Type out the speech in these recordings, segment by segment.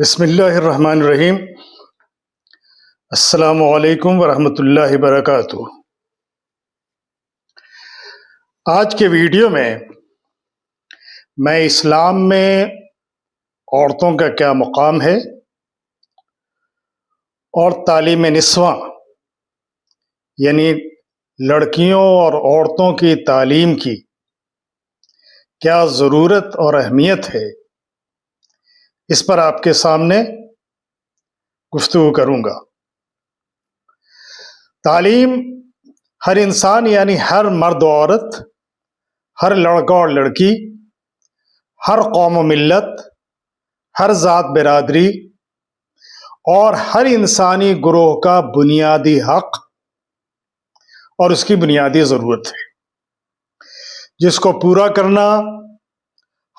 بسم اللہ الرحمن الرحیم۔ السلام علیکم ورحمۃ اللہ وبرکاتہ۔ آج کے ویڈیو میں میں اسلام میں عورتوں کا کیا مقام ہے اور تعلیم نسواں یعنی لڑکیوں اور عورتوں کی تعلیم کی کیا ضرورت اور اہمیت ہے۔ اس پر آپ کے سامنے گفتگو کروں گا۔ تعلیم ہر انسان یعنی ہر مرد و عورت، ہر لڑکا اور لڑکی، ہر قوم و ملت، ہر ذات برادری اور ہر انسانی گروہ کا بنیادی حق اور اس کی بنیادی ضرورت ہے۔ جس کو پورا کرنا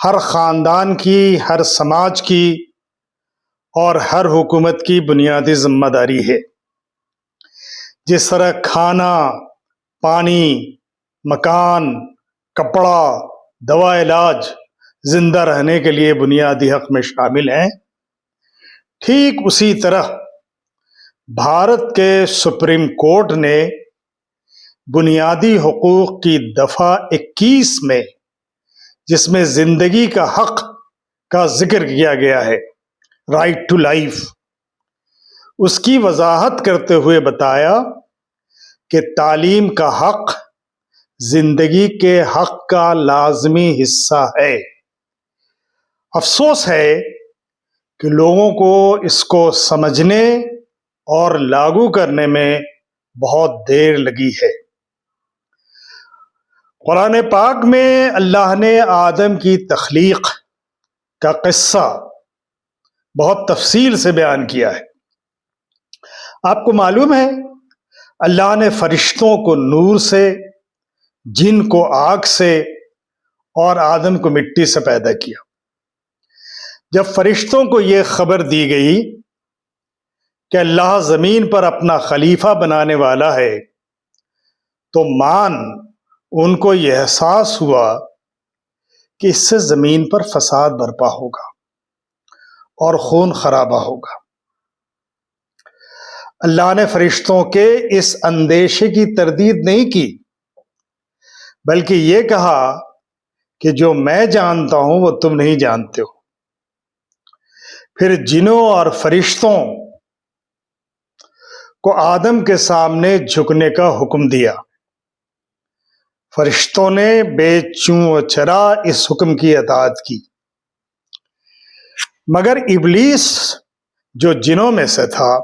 ہر خاندان کی، ہر سماج کی اور ہر حکومت کی بنیادی ذمہ داری ہے۔ جس طرح کھانا، پانی، مکان، کپڑا، دوا علاج زندہ رہنے کے لیے بنیادی حق میں شامل ہیں، ٹھیک اسی طرح بھارت کے سپریم کورٹ نے بنیادی حقوق کی دفعہ اکیس میں جس میں زندگی کا حق کا ذکر کیا گیا ہے رائٹ ٹو لائف اس کی وضاحت کرتے ہوئے بتایا کہ تعلیم کا حق زندگی کے حق کا لازمی حصہ ہے۔ افسوس ہے کہ لوگوں کو اس کو سمجھنے اور لاگو کرنے میں بہت دیر لگی ہے۔ قرآن پاک میں اللہ نے آدم کی تخلیق کا قصہ بہت تفصیل سے بیان کیا ہے۔ آپ کو معلوم ہے، اللہ نے فرشتوں کو نور سے، جن کو آگ سے اور آدم کو مٹی سے پیدا کیا۔ جب فرشتوں کو یہ خبر دی گئی کہ اللہ زمین پر اپنا خلیفہ بنانے والا ہے، تو مان ان کو یہ احساس ہوا کہ اس سے زمین پر فساد برپا ہوگا اور خون خرابہ ہوگا۔ اللہ نے فرشتوں کے اس اندیشے کی تردید نہیں کی، بلکہ یہ کہا کہ جو میں جانتا ہوں وہ تم نہیں جانتے ہو۔ پھر جنوں اور فرشتوں کو آدم کے سامنے جھکنے کا حکم دیا۔ فرشتوں نے بے چوں چرا اس حکم کی اطاعت کی۔ مگر ابلیس جو جنوں میں سے تھا،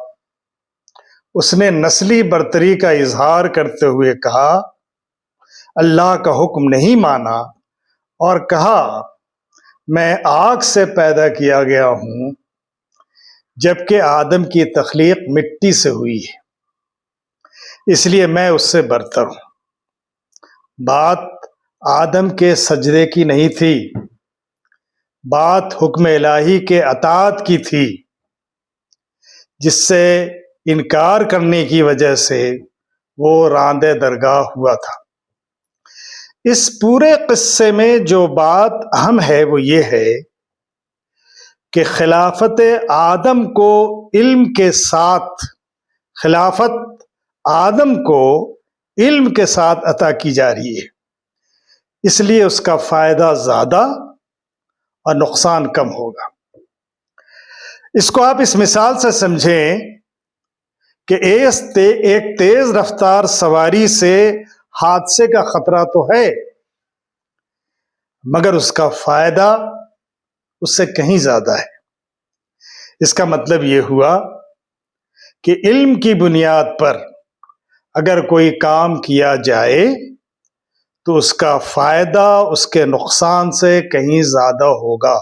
اس نے نسلی برتری کا اظہار کرتے ہوئے کہا، اللہ کا حکم نہیں مانا اور کہا، میں آگ سے پیدا کیا گیا ہوں، جبکہ آدم کی تخلیق مٹی سے ہوئی ہے، اس لیے میں اس سے برتر ہوں۔ بات آدم کے سجدے کی نہیں تھی۔ بات حکم الہی کے اطاعت کی تھی، جس سے انکار کرنے کی وجہ سے وہ راندے درگاہ ہوا تھا۔ اس پورے قصے میں جو بات اہم ہے وہ یہ ہے کہ خلافت آدم کو علم کے ساتھ، خلافت آدم کو علم کے ساتھ عطا کی جا رہی ہے۔ اس لیے اس کا فائدہ زیادہ اور نقصان کم ہوگا۔ اس کو آپ اس مثال سے سمجھیں کہ ایک تیز رفتار سواری سے حادثے کا خطرہ تو ہے، مگر اس کا فائدہ اس سے کہیں زیادہ ہے۔ اس کا مطلب یہ ہوا کہ علم کی بنیاد پر اگر کوئی کام کیا جائے تو اس کا فائدہ اس کے نقصان سے کہیں زیادہ ہوگا۔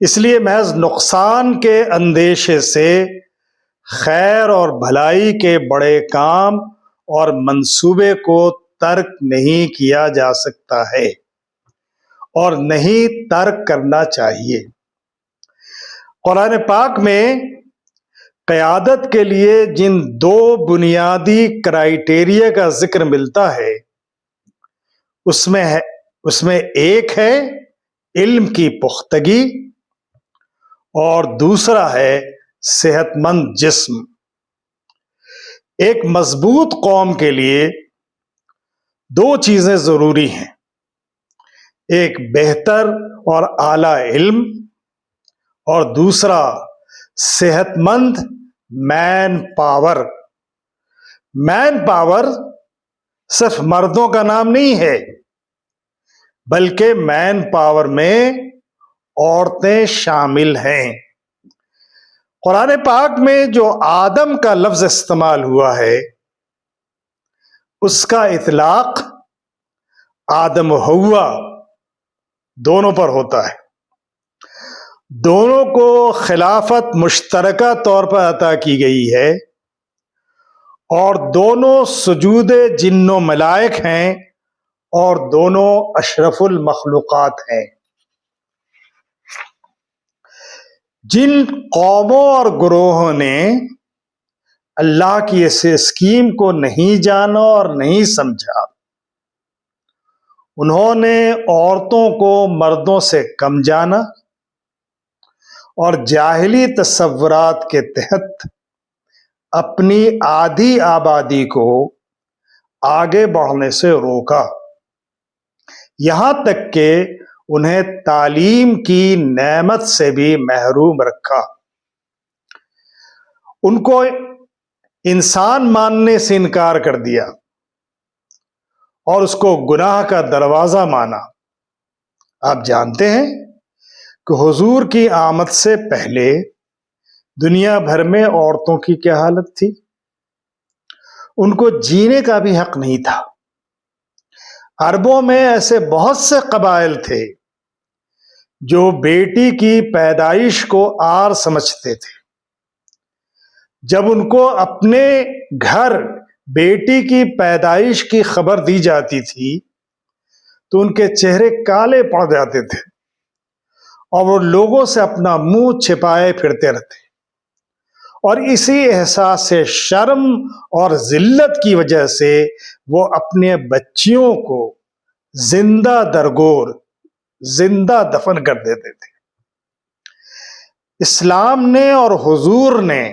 اس لیے محض نقصان کے اندیشے سے خیر اور بھلائی کے بڑے کام اور منصوبے کو ترک نہیں کیا جا سکتا ہے اور نہیں ترک کرنا چاہیے۔ قرآن پاک میں قیادت کے لیے جن دو بنیادی کرائٹیریا کا ذکر ملتا ہے، اس میں ہے، اس میں ایک ہے علم کی پختگی اور دوسرا ہے صحت مند جسم۔ ایک مضبوط قوم کے لیے دو چیزیں ضروری ہیں۔ ایک بہتر اور اعلی علم اور دوسرا صحت مند مین پاور مین پاور صرف مردوں کا نام نہیں ہے، بلکہ مین پاور میں عورتیں شامل ہیں۔ قرآن پاک میں جو آدم کا لفظ استعمال ہوا ہے، اس کا اطلاق آدم ہوا دونوں پر ہوتا ہے۔ دونوں کو خلافت مشترکہ طور پر عطا کی گئی ہے اور دونوں سجود جن و ملائک ہیں اور دونوں اشرف المخلوقات ہیں۔ جن قوموں اور گروہوں نے اللہ کی اس اسکیم کو نہیں جانا اور نہیں سمجھا، انہوں نے عورتوں کو مردوں سے کم جانا اور جاہلی تصورات کے تحت اپنی آدھی آبادی کو آگے بڑھنے سے روکا۔ یہاں تک کہ انہیں تعلیم کی نعمت سے بھی محروم رکھا۔ ان کو انسان ماننے سے انکار کر دیا اور اس کو گناہ کا دروازہ مانا۔ آپ جانتے ہیں کہ حضور کی آمد سے پہلے دنیا بھر میں عورتوں کی کیا حالت تھی؟ ان کو جینے کا بھی حق نہیں تھا۔ عربوں میں ایسے بہت سے قبائل تھے جو بیٹی کی پیدائش کو آر سمجھتے تھے۔ جب ان کو اپنے گھر بیٹی کی پیدائش کی خبر دی جاتی تھی تو ان کے چہرے کالے پڑ جاتے تھے۔ اور وہ لوگوں سے اپنا منہ چھپائے پھرتے رہتے اور اسی احساس سے شرم اور ذلت کی وجہ سے وہ اپنے بچیوں کو زندہ درگور، زندہ دفن کر دیتے تھے۔ اسلام نے اور حضور نے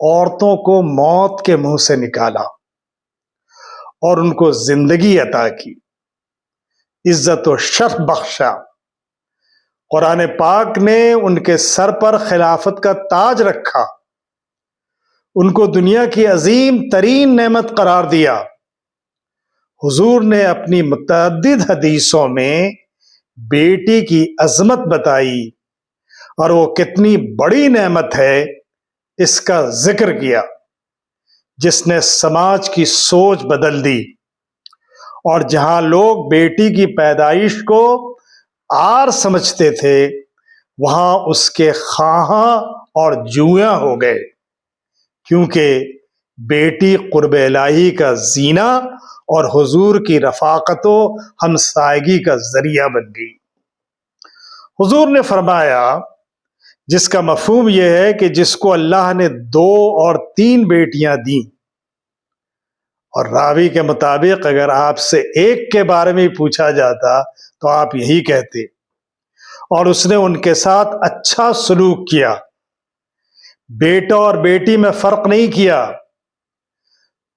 عورتوں کو موت کے منہ سے نکالا اور ان کو زندگی عطا کی۔ عزت و شرف بخشا۔ قرآن پاک نے ان کے سر پر خلافت کا تاج رکھا۔ ان کو دنیا کی عظیم ترین نعمت قرار دیا۔ حضور نے اپنی متعدد حدیثوں میں بیٹی کی عظمت بتائی اور وہ کتنی بڑی نعمت ہے اس کا ذکر کیا، جس نے سماج کی سوچ بدل دی اور جہاں لوگ بیٹی کی پیدائش کو آر سمجھتے تھے، وہاں اس کے خواہاں اور جویاں ہو گئے۔ کیونکہ بیٹی قرب الہی کا زینہ اور حضور کی رفاقت و ہمسائگی کا ذریعہ بن گئی۔ حضور نے فرمایا، جس کا مفہوم یہ ہے کہ جس کو اللہ نے دو اور تین بیٹیاں دیں اور راوی کے مطابق اگر آپ سے ایک کے بارے میں پوچھا جاتا تو آپ یہی کہتے اور اس نے ان کے ساتھ اچھا سلوک کیا۔ بیٹا اور بیٹی میں فرق نہیں کیا۔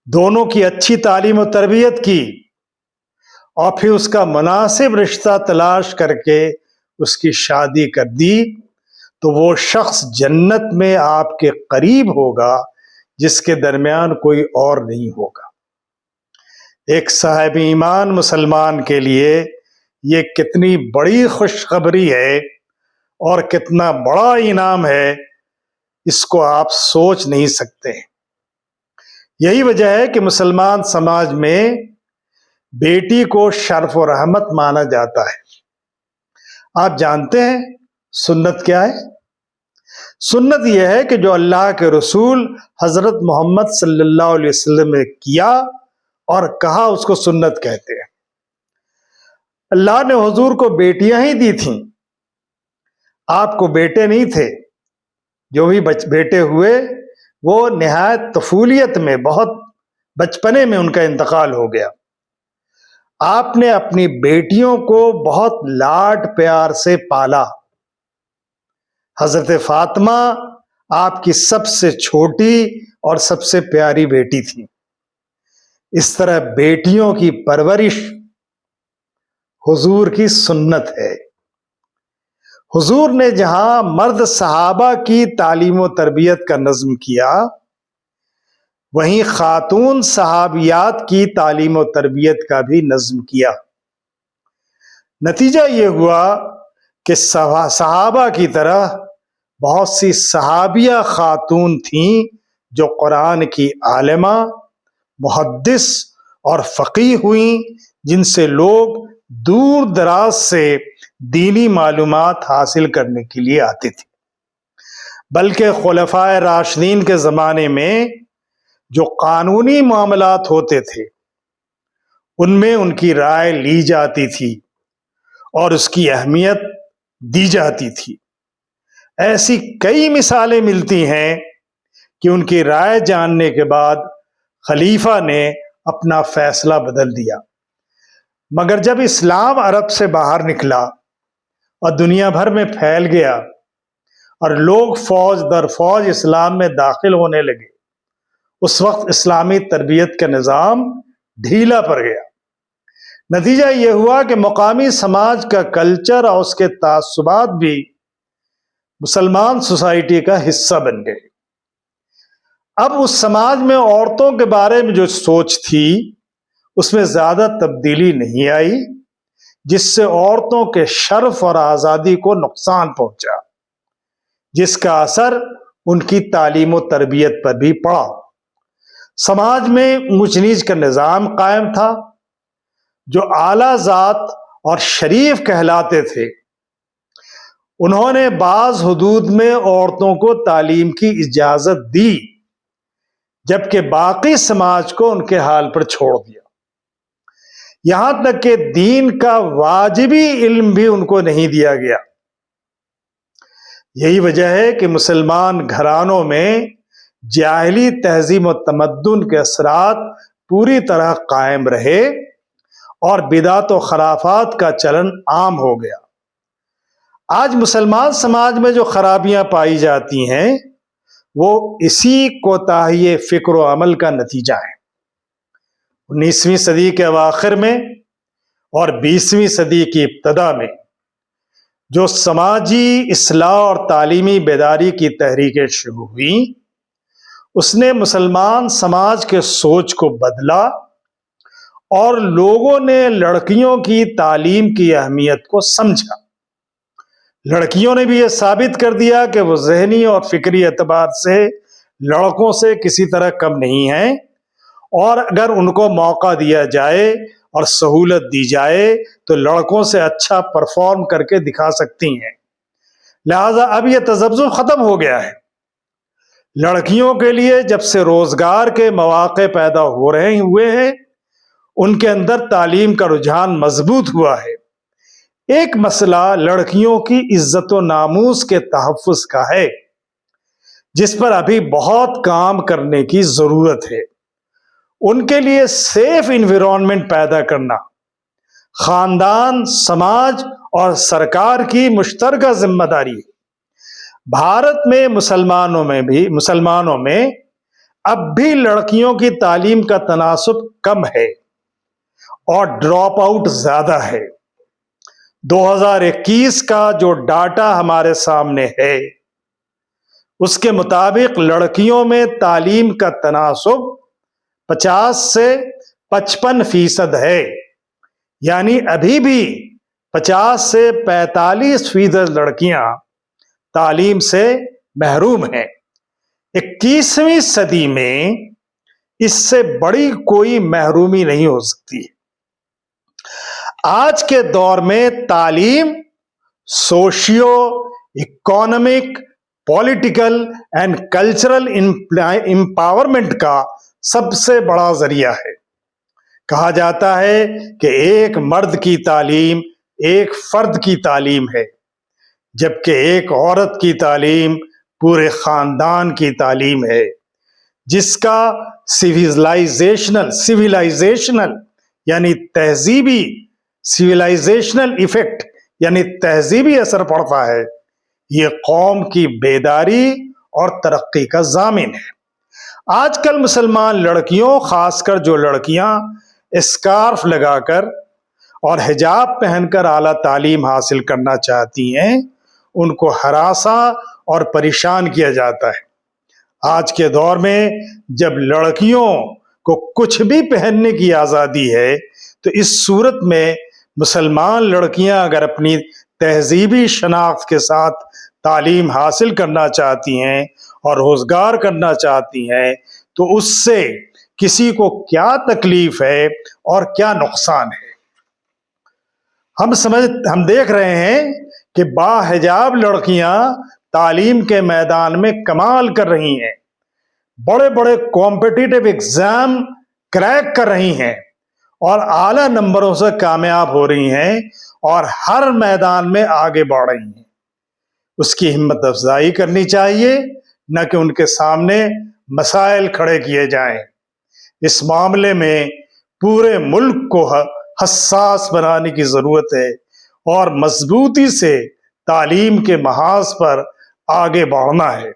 دونوں کی اچھی تعلیم و تربیت کی۔ اور پھر اس کا مناسب رشتہ تلاش کر کے اس کی شادی کر دی۔ تو وہ شخص جنت میں آپ کے قریب ہوگا، جس کے درمیان کوئی اور نہیں ہوگا۔ ایک صاحب ایمان مسلمان کے لیے یہ کتنی بڑی خوشخبری ہے اور کتنا بڑا انعام ہے، اس کو آپ سوچ نہیں سکتے۔ یہی وجہ ہے کہ مسلمان سماج میں بیٹی کو شرف و رحمت مانا جاتا ہے۔ آپ جانتے ہیں سنت کیا ہے؟ سنت یہ ہے کہ جو اللہ کے رسول حضرت محمد صلی اللہ علیہ وسلم نے کیا اور کہا اس کو سنت کہتے ہیں۔ اللہ نے حضور کو بیٹیاں ہی دی تھیں۔ آپ کو بیٹے نہیں تھے۔ جو بھی بیٹے ہوئے، وہ نہایت طفولیت میں، بہت بچپنے میں ان کا انتقال ہو گیا۔ آپ نے اپنی بیٹیوں کو بہت لاڈ پیار سے پالا۔ حضرت فاطمہ آپ کی سب سے چھوٹی اور سب سے پیاری بیٹی تھی اس طرح بیٹیوں کی پرورش حضور کی سنت ہے۔ حضور نے جہاں مرد صحابہ کی تعلیم و تربیت کا نظم کیا، وہیں خاتون صحابیات کی تعلیم و تربیت کا بھی نظم کیا۔ نتیجہ یہ ہوا کہ صحابہ کی طرح بہت سی صحابیہ خاتون تھیں جو قرآن کی عالمہ محدث اور فقی ہوئیں، جن سے لوگ دور دراز سے دینی معلومات حاصل کرنے کے لیے آتے تھے۔ بلکہ خلفۂ راشدین کے زمانے میں جو قانونی معاملات ہوتے تھے، ان میں ان کی رائے لی جاتی تھی اور اس کی اہمیت دی جاتی تھی۔ ایسی کئی مثالیں ملتی ہیں کہ ان کی رائے جاننے کے بعد خلیفہ نے اپنا فیصلہ بدل دیا۔ مگر جب اسلام عرب سے باہر نکلا اور دنیا بھر میں پھیل گیا اور لوگ فوج در فوج اسلام میں داخل ہونے لگے، اس وقت اسلامی تربیت کا نظام ڈھیلا پڑ گیا۔ نتیجہ یہ ہوا کہ مقامی سماج کا کلچر اور اس کے تعصبات بھی مسلمان سوسائٹی کا حصہ بن گئے۔ اب اس سماج میں عورتوں کے بارے میں جو سوچ تھی، اس میں زیادہ تبدیلی نہیں آئی، جس سے عورتوں کے شرف اور آزادی کو نقصان پہنچا، جس کا اثر ان کی تعلیم و تربیت پر بھی پڑا۔ سماج میں اونچ نیچ کا نظام قائم تھا، جو اعلی ذات اور شریف کہلاتے تھے۔ انہوں نے بعض حدود میں عورتوں کو تعلیم کی اجازت دی۔ جبکہ باقی سماج کو ان کے حال پر چھوڑ دیا۔ یہاں تک کہ دین کا واجبی علم بھی ان کو نہیں دیا گیا۔ یہی وجہ ہے کہ مسلمان گھرانوں میں جاہلی تہذیب و تمدن کے اثرات پوری طرح قائم رہے اور بدعت و خرافات کا چلن عام ہو گیا۔ آج مسلمان سماج میں جو خرابیاں پائی جاتی ہیں وہ اسی کوتاہی فکر و عمل کا نتیجہ ہے۔ انیسویں صدی کے اواخر میں اور بیسویں صدی کی ابتدا میں جو سماجی اصلاح اور تعلیمی بیداری کی تحریکیں شروع ہوئیں، اس نے مسلمان سماج کے سوچ کو بدلا اور لوگوں نے لڑکیوں کی تعلیم کی اہمیت کو سمجھا۔ لڑکیوں نے بھی یہ ثابت کر دیا کہ وہ ذہنی اور فکری اعتبار سے لڑکوں سے کسی طرح کم نہیں ہیں اور اگر ان کو موقع دیا جائے اور سہولت دی جائے تو لڑکوں سے اچھا پرفارم کر کے دکھا سکتی ہیں۔ لہذا اب یہ تجزب ختم ہو گیا ہے۔ لڑکیوں کے لیے جب سے روزگار کے مواقع پیدا ہو رہے ہوئے ہیں، ان کے اندر تعلیم کا رجحان مضبوط ہوا ہے۔ ایک مسئلہ لڑکیوں کی عزت و ناموس کے تحفظ کا ہے، جس پر ابھی بہت کام کرنے کی ضرورت ہے۔ ان کے لیے سیف انوائرمنٹ پیدا کرنا، خاندان، سماج اور سرکار کی مشترکہ ذمہ داری ہے۔ بھارت میں مسلمانوں میں بھی، مسلمانوں میں اب بھی لڑکیوں کی تعلیم کا تناسب کم ہے اور ڈراپ آؤٹ زیادہ ہے۔ دو ہزار اکیس کا جو ڈاٹا ہمارے سامنے ہے، اس کے مطابق لڑکیوں میں تعلیم کا تناسب پچاس سے پچپن فیصد ہے۔ یعنی ابھی بھی پچاس سے پینتالیس فیصد لڑکیاں تعلیم سے محروم ہیں۔ اکیسویں صدی میں اس سے بڑی کوئی محرومی نہیں ہو سکتی۔ آج کے دور میں تعلیم، socio, economic, political and cultural empowerment کا سب سے بڑا ذریعہ ہے۔ کہا جاتا ہے کہ ایک مرد کی تعلیم ایک فرد کی تعلیم ہے، جبکہ ایک عورت کی تعلیم پورے خاندان کی تعلیم ہے، جس کا سویلائزیشنل سویلائزیشنل یعنی تہذیبی سویلائزیشنل ایفیکٹ یعنی تہذیبی اثر پڑتا ہے، یہ قوم کی بیداری اور ترقی کا ضامن ہے۔ آج کل مسلمان لڑکیوں، خاص کر جو لڑکیاں اسکارف لگا کر اور حجاب پہن کر اعلیٰ تعلیم حاصل کرنا چاہتی ہیں، ان کو ہراساں اور پریشان کیا جاتا ہے۔ آج کے دور میں جب لڑکیوں کو کچھ بھی پہننے کی آزادی ہے، تو اس صورت میں مسلمان لڑکیاں اگر اپنی تہذیبی شناخت کے ساتھ تعلیم حاصل کرنا چاہتی ہیں اور روزگار کرنا چاہتی ہیں، تو اس سے کسی کو کیا تکلیف ہے اور کیا نقصان ہے؟ ہم سمجھ، ہم دیکھ رہے ہیں کہ با حجاب لڑکیاں تعلیم کے میدان میں کمال کر رہی ہیں۔ بڑے بڑے کمپٹیٹو ایگزام کریک کر رہی ہیں۔ اور اعلی نمبروں سے کامیاب ہو رہی ہیں اور ہر میدان میں آگے بڑھ رہی ہیں۔ اس کی ہمت افزائی کرنی چاہیے، نہ کہ ان کے سامنے مسائل کھڑے کیے جائیں۔ اس معاملے میں پورے ملک کو حساس بنانے کی ضرورت ہے اور مضبوطی سے تعلیم کے محاذ پر آگے بڑھنا ہے۔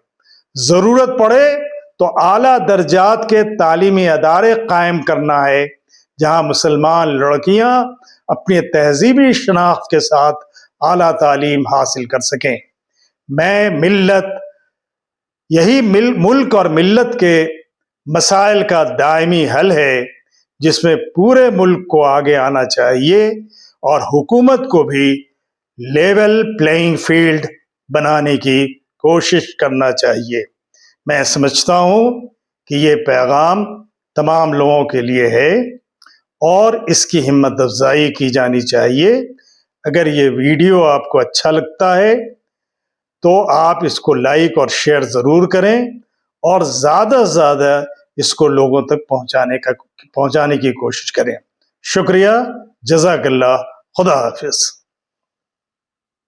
ضرورت پڑے تو اعلیٰ درجات کے تعلیمی ادارے قائم کرنا ہے۔ جہاں مسلمان لڑکیاں اپنی تہذیبی شناخت کے ساتھ اعلیٰ تعلیم حاصل کر سکیں۔ میں ملت، یہی مل، ملک اور ملت کے مسائل کا دائمی حل ہے، جس میں پورے ملک کو آگے آنا چاہیے اور حکومت کو بھی لیول پلینگ فیلڈ بنانے کی کوشش کرنا چاہیے۔ میں سمجھتا ہوں کہ یہ پیغام تمام لوگوں کے لیے ہے۔ اور اس کی ہمت افزائی کی جانی چاہیے۔ اگر یہ ویڈیو آپ کو اچھا لگتا ہے تو آپ اس کو لائک اور شیئر ضرور کریں اور زیادہ سے زیادہ اس کو لوگوں تک پہنچانے کا پہنچانے کی کوشش کریں۔ شکریہ۔ جزاک اللہ۔ خدا حافظ۔